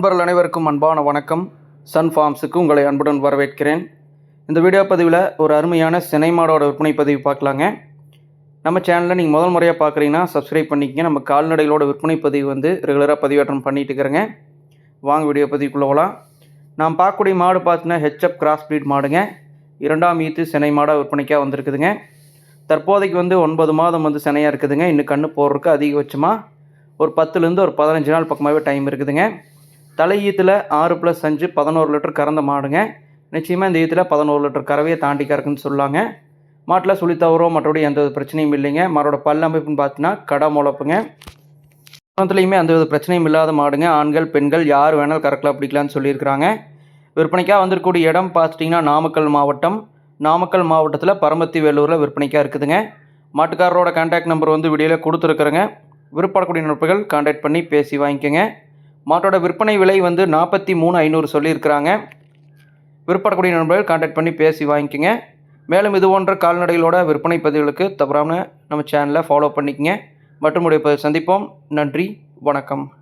நண்பர்கள் அனைவருக்கும் அன்பான வணக்கம். சன் ஃபார்ம்ஸுக்கு உங்களை அன்புடன் வரவேற்கிறேன். இந்த வீடியோ பதிவில் ஒரு அருமையான சினைமாடோட விற்பனை பதிவு பார்க்கலாங்க. நம்ம சேனலில் நீங்கள் முதல் முறையாக பார்க்குறீங்கன்னா சப்ஸ்கிரைப் பண்ணிக்கங்க. நம்ம கால்நடைகளோட விற்பனை பதிவு வந்து ரெகுலராக பதிவேற்றம் பண்ணிட்டு இருக்கிறேங்க. வாங்க வீடியோ பதிவுக்குள்ளே போகலாம் நான் பார்க்கக்கூடிய மாடு பார்த்தீங்கன்னா ஹெச்எப் கிராஸ் ப்ரீட் மாடுங்க. இரண்டாம் ஈத்து சினை மாடாக விற்பனைக்காக வந்திருக்குதுங்க. தற்போதைக்கு வந்து ஒன்பது மாதம் வந்து சினையாக இருக்குதுங்க. இன்னும் கண்ணு போடுறதுக்கு அதிகபட்சமாக ஒரு பத்துலேருந்து ஒரு பதினஞ்சு நாள் பக்கமாகவே டைம் இருக்குதுங்க. தலையீத்தில் ஆறு ப்ளஸ் அஞ்சு பதினோரு லிட்டர் கறந்த மாடுங்க. நிச்சயமாக இந்த ஈத்தில் பதினோரு லிட்டர் கறவையை தாண்டி கறக்குன்னு சொல்லாங்க. மாட்டில் சுழி தவறோ மற்றபடி எந்த வித பிரச்சனையும் இல்லைங்க. மாடோட பல் அமைப்புன்னு பார்த்தீங்கன்னா கடை முளப்புங்க. குணத்துலையுமே எந்த வித பிரச்சனையும் இல்லாத மாடுங்க. ஆண்கள் பெண்கள் யார் வேணாலும் கறக்கலாம் பிடிக்கலான்னு சொல்லியிருக்கிறாங்க. விற்பனைக்காக வந்திருக்கக்கூடிய இடம் பார்த்துட்டிங்கன்னா நாமக்கல் மாவட்டம். நாமக்கல் மாவட்டத்தில் பரமத்தி வேலூரில் விற்பனைக்காக இருக்குதுங்க. மாட்டுக்காரரோட கான்டாக்ட் நம்பர் வந்து வீடியோவில் கொடுத்துருக்குறேங்க. விருப்பப்படக்கூடிய நட்புகள் கான்டாக்ட் பண்ணி பேசி வாங்கிக்கோங்க. மாட்டோட விற்பனை விலை வந்து நாற்பத்தி மூணு ஐநூறு சொல்லியிருக்கிறாங்க. விற்படக்கூடிய நண்பர்கள் கான்டாக்ட் பண்ணி பேசி வாங்கிக்கோங்க. மேலும் இது போன்ற கால்நடைகளோட விற்பனை பதிவுகளுக்கு தவறாமல் நம்ம சேனலை ஃபாலோ பண்ணிக்கங்க. மற்றும் உடைய சந்திப்போம். நன்றி வணக்கம்.